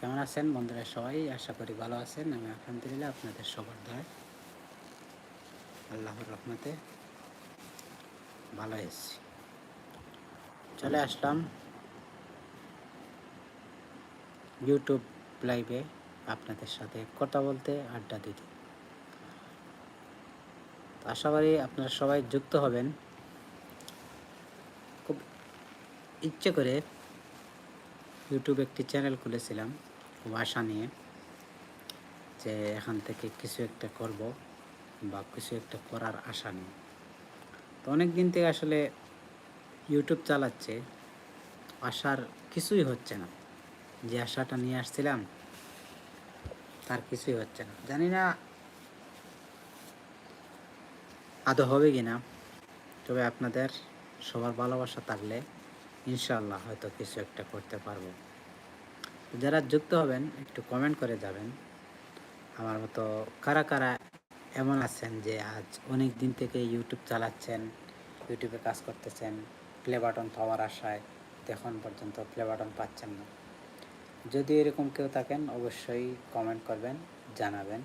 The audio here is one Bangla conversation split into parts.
কেমন আছেন বন্ধুরা সবাই? আশা করি ভালো আছেন। আমি আলহামদুলিল্লাহ আপনাদের সবার দয় আল্লাহর রহমতে ভালো এসেছি চলে আসলাম ইউটিউব লাইভে আপনাদের সাথে কথা বলতে, আড্ডা দিতে। আশা করি আপনারা সবাই যুক্ত হবেন। খুব ইচ্ছে করে ইউটিউবে একটি চ্যানেল খুলেছিলাম। খুব আশা নিয়ে যে এখান থেকে কিছু একটা করব বা কিছু একটা করার আশা নিয়ে। তো অনেক দিন থেকে আসলে ইউটিউব চালাচ্ছে, আশার কিছুই হচ্ছে না। যে আশাটা নিয়ে আসছিলাম, তার কিছুই হচ্ছে না। জানি না আদৌ হবে কি না তবে আপনাদের সবার ভালোবাসা থাকলে ইনশাল্লাহ হয়তো কিছু একটা করতে পারব। যারা যুক্ত হবেন, একটু কমেন্ট করে যাবেন। আমার মতো কারা কারা এমন আছেন যে আজ অনেক দিন থেকে ইউটিউব চালাচ্ছেন ইউটিউবে কাজ করতেছেন প্লে বাটন পাওয়ার আশায় এখন পর্যন্ত প্লে বাটন পাচ্ছেন না। যদি এরকম কেউ থাকেন, অবশ্যই কমেন্ট করবেন, জানাবেন।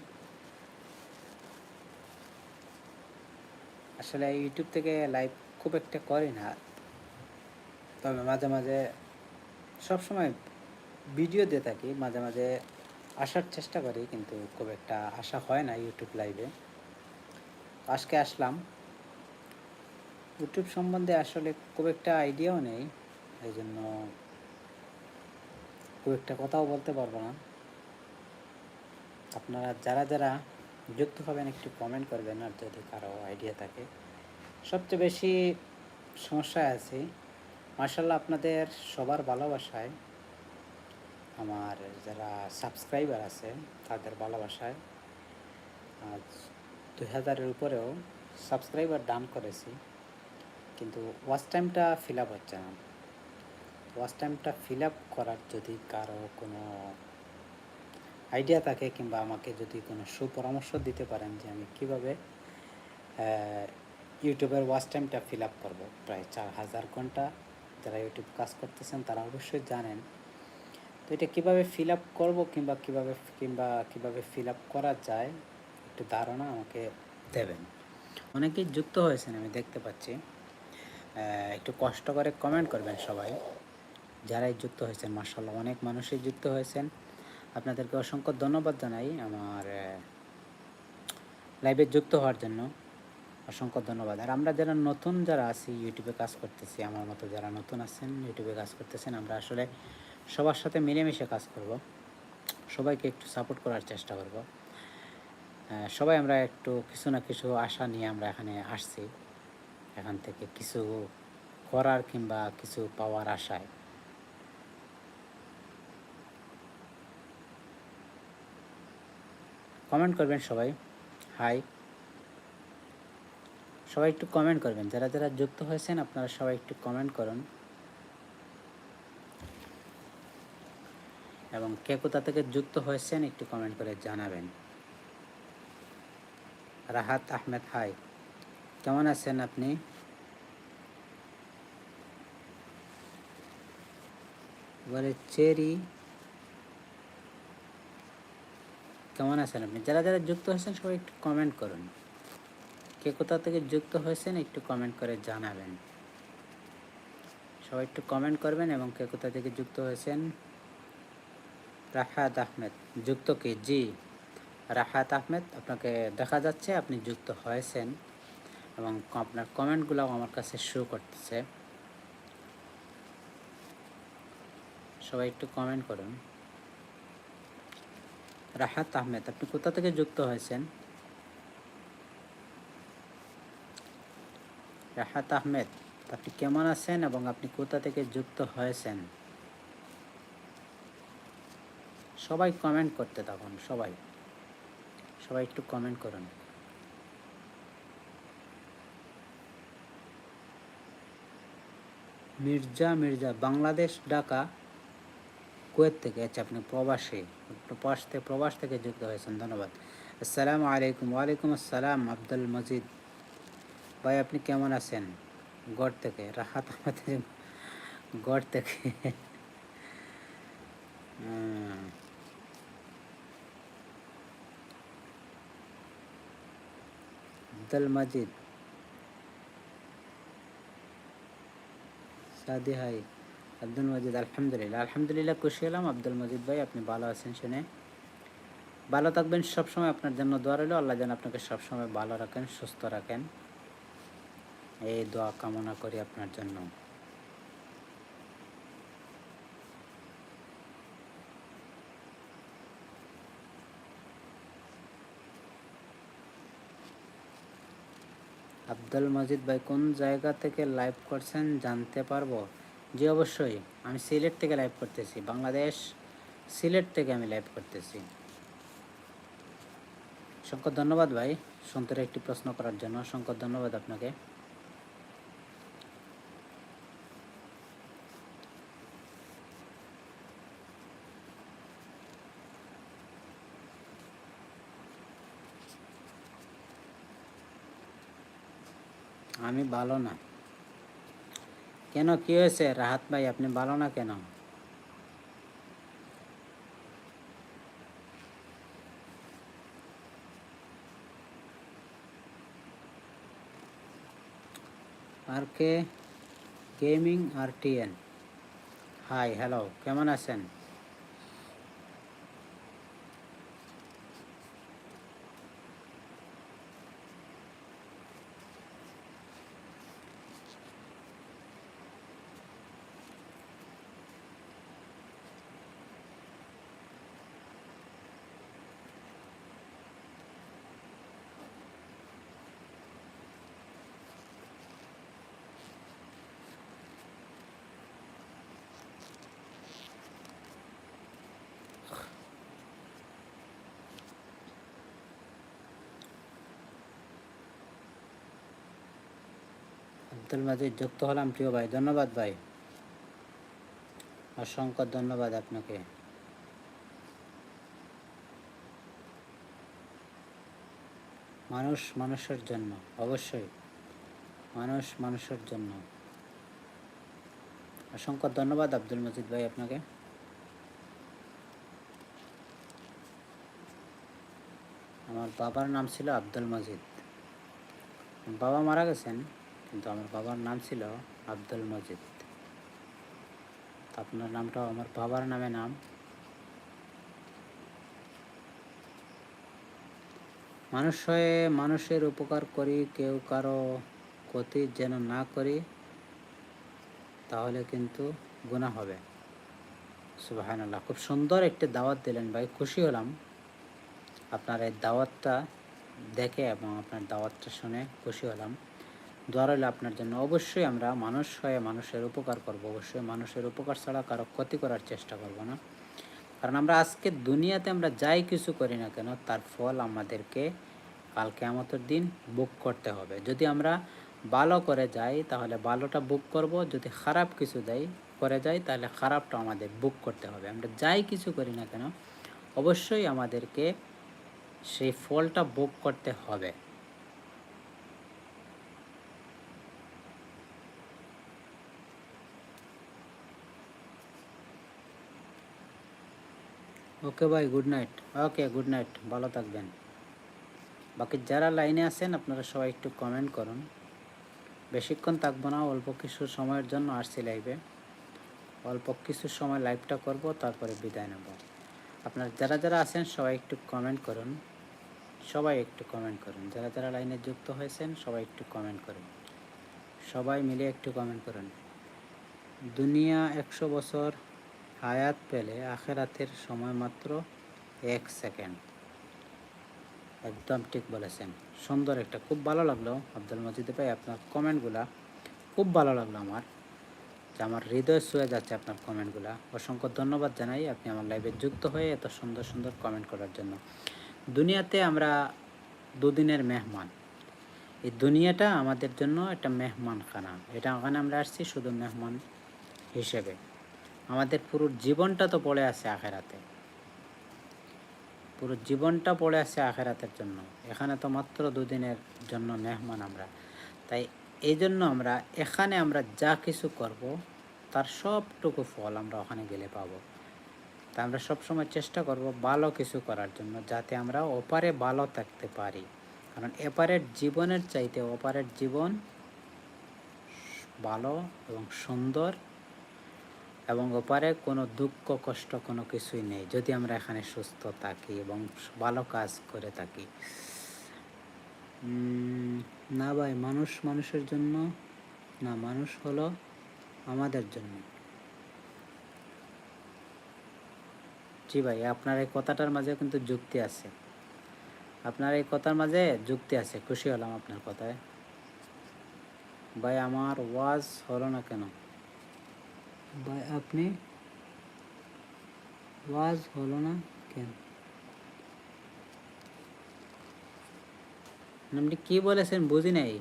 আসলে ইউটিউব থেকে লাইভ খুব একটা করি না, তবে মাঝে মাঝে সব সময় ভিডিও দিয়ে থাকি, মাঝে মাঝে আসার চেষ্টা করি, কিন্তু খুব একটা আশা হয় না ইউটিউব লাইভে আজকে আসলাম। ইউটিউব সম্বন্ধে আসলে খুব একটা আইডিয়াও নেই এই জন্য খুব একটা কথাও বলতে পারব না। আপনারা যারা যারা যুক্ত হবেন, একটু কমেন্ট করবেন, আর যদি কারও আইডিয়া থাকে। সবচেয়ে বেশি সমস্যায় আছি। মার্শাল্লাহ আপনাদের সবার ভালোবাসায় আমার যারা সাবস্ক্রাইবার আছে, তাদের ভালোবাসায় আজ দুই হাজারের উপরেও সাবস্ক্রাইবার ডান করেছি, কিন্তু ওয়াচ টাইমটা ফিল আপ হচ্ছে না। ওয়াচ টাইমটা ফিল আপ করার যদি কারও কোনো আইডিয়া থাকে কিংবা আমাকে যদি কোনো সুপরামর্শ দিতে পারেন যে আমি কীভাবে ইউটিউবের ওয়াচ টাইমটা ফিল আপ করব, প্রায় চার হাজার ঘণ্টা যারা ইউটিউব কাজ করতেছেন তারা অবশ্যই জানেন তো এটা কীভাবে ফিল আপ করব কিংবা কীভাবে কিংবা কীভাবে ফিল আপ করা যায়, একটু ধারণা আমাকে দেবেন। অনেকেই যুক্ত হয়েছেন, আমি দেখতে পাচ্ছি। একটু কষ্ট করে কমেন্ট করবেন সবাই। যারাই যুক্ত হয়েছেন মার্শাল্লাহ অনেক মানুষই যুক্ত হয়েছেন। আপনাদেরকে অসংখ্য ধন্যবাদ জানাই আমার লাইভে যুক্ত হওয়ার জন্য। অসংখ্য ধন্যবাদ। আর আমরা যারা নতুন, যারা আছি ইউটিউবে কাজ করতেছি, আমার মতো যারা নতুন আছেন ইউটিউবে কাজ করতেছেন, আমরা আসলে সবার সাথে মিলেমিশে কাজ করব। সবাইকে একটু সাপোর্ট করার চেষ্টা করব। সবাই আমরা একটু কিছু না কিছু আশা নিয়ে আমরা এখানে আসছি। এখান থেকে কিছু করার কিংবা কিছু পাওয়ার আশায়। কমেন্ট করবেন সবাই। হাই সবাই একটু কমেন্ট করবেন। যারা যারা যুক্ত হয়েছেন, আপনারা সবাই একটু কমেন্ট করুন। এবং কে কোথা থেকে যুক্ত হয়েছেন একটু কমেন্ট করে জানাবেন। রাহাত আহমেদ হাই, কেমন আছেন আপনি? বলে চেরি, কেমন আছেন আপনি? যারা যারা যুক্ত হয়েছেন সবাই একটু কমেন্ট করুন। কে কোথা থেকে যুক্ত হয়েছেন একটু কমেন্ট করে জানাবেন। সবাই একটু কমেন্ট করবেন এবং কে কোথা থেকে যুক্ত হয়েছেন রাহাত আহমেদ। যুক্ত কি? জি। রাহাত আহমেদ, আপনাকে দেখা যাচ্ছে আপনি যুক্ত হয়েছেন এবং আপনার কমেন্টগুলো আমার কাছে শো করতেছে। সবাই একটু কমেন্ট করুন। রাহাত আহমেদ, আপনি কোথা থেকে যুক্ত হয়েছেন? রাহাত আহমেদ, আপনি কেমন আছেন এবং আপনি কোথা থেকে যুক্ত হয়েছেন? সবাই কমেন্ট করতে থাকুন, সবাই। সবাই একটু কমেন্ট করুন। মির্জা মির্জা, বাংলাদেশ, ঢাকা, কুয়েত থেকে আচ্ছা আপনি প্রবাসী, প্রবাস থেকে প্রবাস থেকে যুক্ত হয়েছেন, ধন্যবাদ। আসসালামু আলাইকুম, ওয়ালাইকুম আসসালাম, আব্দুল মজিদ। ভাই, আপনি কেমন আছেন? গড় থেকে, রাহাত আমাদের গড় থেকে। আব্দুল মাজিদ। সাদি হাই আব্দুল মজিদ, আলহামদুলিল্লাহ। আলহামদুলিল্লাহ, খুশি হলাম। আব্দুল মজিদ ভাই, আপনি ভালো আছেন শুনে। ভালো থাকবেন সবসময়। আপনার জন্য দোয়া রইল। আল্লাহ যেন আপনাকে সবসময় ভালো রাখেন, সুস্থ রাখেন। এই দোয়া কামনা করি আপনার জন্য। আব্দুল মজিদ ভাই কোন জায়গা থেকে লাইভ করছেন জানতে পারব? জি, অবশ্যই। আমি সিলেট থেকে লাইভ করতেছি। বাংলাদেশ সিলেট থেকে আমি লাইভ করতেছি। শঙ্কর ধন্যবাদ ভাই। সন্তরে একটি প্রশ্ন করার জন্য শঙ্কর ধন্যবাদ আপনাকে। আমি ভালো না। কেন? কি হয়েছে? রাহাত ভাই, আপনি ভালো না কেন? আর কে? গেমিং আর টিএন। হাই, হ্যালো, কেমন আছেন? আব্দুল মাজিদ যুক্ত হলাম। প্রিয় ভাই, ধন্যবাদ ভাই। অসংখ্য ধন্যবাদ আপনাকে। মানুষ মানুষের জন্য, অবশ্যই। মানুষ মানুষের জন্য। অসংখ্য ধন্যবাদ আব্দুল মজিদ ভাই আপনাকে। আমার বাবার নাম ছিল আব্দুল মজিদ। বাবা মারা গেছেন। কিন্তু আমার বাবার নাম ছিল আব্দুল মজিদ। আপনার নামটাও আমার বাবার নামে নাম। মানুষ হয়ে মানুষের উপকার করি, কেউ কারও ক্ষতি যেন না করি, তাহলে কিন্তু গুণা হবে। সুবাহান আল্লাহ খুব সুন্দর একটি দাওয়াত দিলেন ভাই, খুশি হলাম। আপনার এই দাওয়াতটা দেখে এবং আপনার দাওয়াতটা শুনে খুশি হলাম। দোয়া রইল আপনার জন্য। অবশ্যই আমরা মানুষ হয়ে মানুষের উপকার করব। অবশ্যই মানুষের উপকার ছাড়া কারও ক্ষতি করার চেষ্টা করব না। কারণ আমরা আজকে দুনিয়াতে আমরা যাই কিছু করি না কেন, তার ফল আমাদেরকে কাল কেমতের দিন বুক করতে হবে। যদি আমরা ভালো করে যাই, তাহলে ভালোটা বুক করব। যদি খারাপ কিছু দেয় করে যাই, তাহলে খারাপটা আমাদের বুক করতে হবে। আমরা যাই কিছু করি না কেন, অবশ্যই আমাদেরকে সেই ফলটা বুক করতে হবে। ওকে ভাই good night okay good night ভালো থাকবেন। বাকি যারা লাইনে আছেন, আপনারা সবাই একটু কমেন্ট করুন। বেশিক্ষণ থাকব না, অল্প কিছু সময়ের জন্য আসছি লাইভে অল্প কিছু সময় লাইভটা করব, তারপরে বিদায় নেব। আপনারা যারা যারা আছেন, সবাই একটু কমেন্ট করুন। সবাই একটু কমেন্ট করুন। যারা যারা লাইনে যুক্ত হয়েছেন, সবাই একটু কমেন্ট করুন। সবাই মিলে একটু কমেন্ট করুন। দুনিয়া একশো বছর হায়াত পেলে আখেরাতের সময় মাত্র এক সেকেন্ড। একদম ঠিক বলেছেন। সুন্দর একটা, খুব ভালো লাগল আব্দুল মজিদ ভাই, আপনার কমেন্টগুলা খুব ভালো লাগল আমার। যে আমার হৃদয় ছুঁয়ে যাচ্ছে আপনার কমেন্টগুলা। অসংখ্য ধন্যবাদ জানাই আপনি আমার লাইভে যুক্ত হয়ে এত সুন্দর সুন্দর কমেন্ট করার জন্য। দুনিয়াতে আমরা দুদিনের মেহমান। এই দুনিয়াটা আমাদের জন্য একটা মেহমান খানা এটা ওখানে আমরা আসছি শুধু মেহমান হিসেবে। আমাদের পুরো জীবনটা তো পড়ে আছে আখেরাতে। পুরো জীবনটা পড়ে আছে আখেরাতের জন্য। এখানে তো মাত্র দুদিনের জন্য মেহমান আমরা। তাই এই জন্য আমরা, এখানে আমরা যা কিছু করব, তার সবটুকু ফল আমরা ওখানে গেলে পাবো। তা আমরা সবসময় চেষ্টা করব ভালো কিছু করার জন্য, যাতে আমরা ওপারে ভালো থাকতে পারি। কারণ এপারের জীবনের চাইতে ওপারের জীবন ভালো এবং সুন্দর। এবং ওপারে কোনো দুঃখ, কষ্ট কোনো কিছুই নেই। যদি আমরা এখানে সুস্থ থাকি এবং ভালো কাজ করে থাকি। না ভাই, মানুষ মানুষের জন্য না, মানুষ হলো আমাদের জন্য। জি ভাই, আপনার এই কথাটার মাঝে কিন্তু যুক্তি আছে। আপনার এই কথার মাঝে যুক্তি আছে, খুশি হলাম আপনার কথায়। ভাই, আমার ওয়াজ হলো না কেন? ভাই, আপনি ওয়াজ হলো না কেন? আপনি কি বলেছেন বুঝি নাই?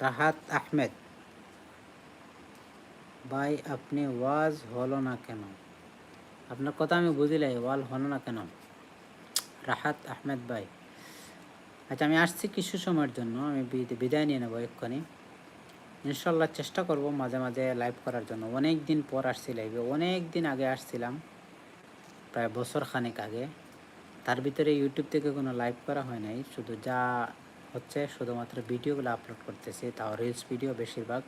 রাহাত আহমেদ। ভাই, আপনি ওয়াজ হলো না কেন? আপনার কথা আমি বুঝিলাই ওয়াল হলো না কেন? রাহাত আহমেদ ভাই। আচ্ছা আমি আসছি কিছু সময়ের জন্য, আমি বিদায় নিয়ে নেব এক্ষুনি। ইনশাল্লাহ চেষ্টা করব মাঝে মাঝে লাইভ করার জন্য। অনেক দিন পর আসছি লাইভে অনেক দিন আগে আসছিলাম, প্রায় বছর খানেক আগে। তার ভিতরে ইউটিউব থেকে কোনো লাইভ করা হয় নাই, শুধু যা হচ্ছে শুধুমাত্র ভিডিওগুলো আপলোড করতেছি, তাও রিলস ভিডিও বেশিরভাগ।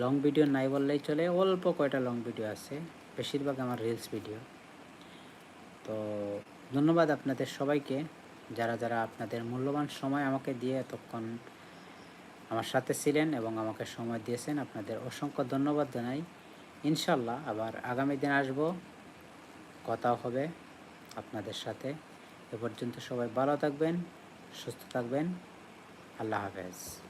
লং ভিডিও নাই বললেই চলে, অল্প কয়টা লং ভিডিও আছে, বেশিরভাগ আমার রিলস ভিডিও তো ধন্যবাদ আপনাদের সবাইকে, যারা যারা আপনাদের মূল্যবান সময় আমাকে দিয়ে এতক্ষণ আমার সাথে ছিলেন এবং আমাকে সময় দিয়েছেন। আপনাদের অসংখ্য ধন্যবাদ জানাই। ইনশাল্লাহ আবার আগামী দিন আসব। কথাও হবে আপনাদের সাথে। এ পর্যন্ত সবাই ভালো থাকবেন, সুস্থ থাকবেন। আল্লাহ হাফেজ।